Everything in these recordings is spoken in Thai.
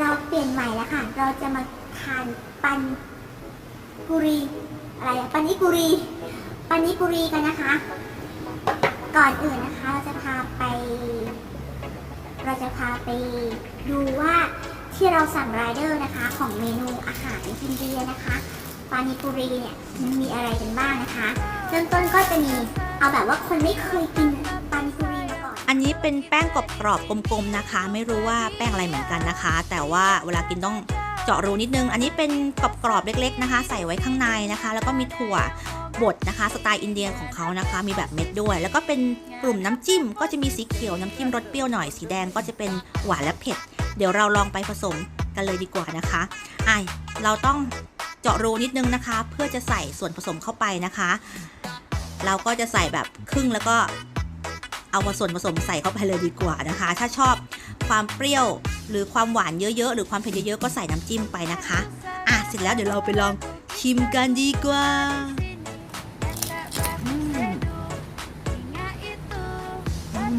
เราเปลี่ยนใหม่แล้วค่ะ เราจะมาทานปันกุรีอะไรปันนิกุรีปันนิกุรีกันนะคะ ก่อนอื่นนะคะเราจะพาไป เราจะพาไปดูว่าที่เราสั่งไรเดอร์นะคะ ของเมนูอาหารอินเดียนะคะปานิปุรีเนี่ยมันมีอะไรกันบ้างนะคะเริ่มต้นก็จะมีเอาแบบว่าคนไม่เคยกิน นอันนี้เป็นแป้งกรอบๆกลมๆนะคะ ไม่รู้ว่าแป้งอะไรเหมือนกันนะคะ แต่ว่าเวลากินต้องเจาะรูนิดนึง อันนี้เป็นกรอบๆเล็ก ๆนะคะ ใส่ไว้ข้างในนะคะ แล้วก็มีถั่วบดนะคะ สไตล์อินเดียของเขานะคะ มีแบบเม็ดด้วย แล้วก็เป็นกลุ่มน้ำจิ้ม ก็จะมีสีเขียวน้ำจิ้มรสเปรี้ยวหน่อยสีแดงก็จะเป็นหวานและเผ็ด เดี๋ยวเราลองไปผสมกันเลยดีกว่านะคะอะเราต้องเจาะรูนิดนึงนะคะ เพื่อจะใส่ส่วนผสมเข้าไปนะคะ เราก็จะใส่แบบครึ่งแล้วก็ เอาส่วนผสมใส่เข้าไปเลยดีกว่านะคะ ถ้าชอบความเปรี้ยวหรือความหวานเยอะๆ หรือความเผ็ดเยอะๆ ก็ใส่น้ำจิ้มไปนะคะ อะ เสร็จแล้วเดี๋ยวเราไปลองชิมกันดีกว่าอืมอืม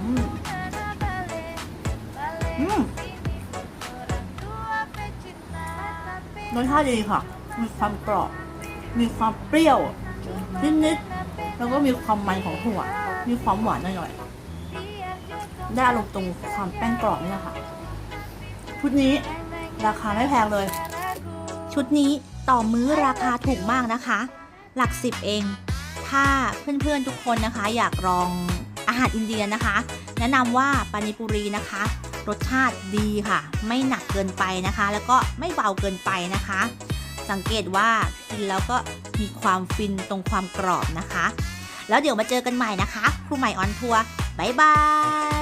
อืมอืมรสชาติดีค่ะ มีความกรอบ มีความเปรี้ยวนิดๆ แล้วก็มีความมันของถั่ว มีความหวานหน่อยๆ ได้อารมณ์ตรงความแป้งกรอบนี่แหละค่ะ ชุดนี้ราคาไม่แพงเลย ชุดนี้ต่อมื้อราคาถูกมากนะคะ หลักสิบเอง ถ้าเพื่อนๆทุกคนนะคะ อยากลองอาหารอินเดียนะคะ แนะนำว่าปานิปุรีนะคะ รสชาติดีค่ะ ไม่หนักเกินไปนะคะ แล้วก็ไม่เบาเกินไปนะคะ สังเกตว่ากินแล้วก็ มีความฟินตรงความกรอบนะคะ แล้วเดี๋ยวมาเจอกันใหม่นะคะ ครูใหม่ออนทัวร์บ๊ายบาย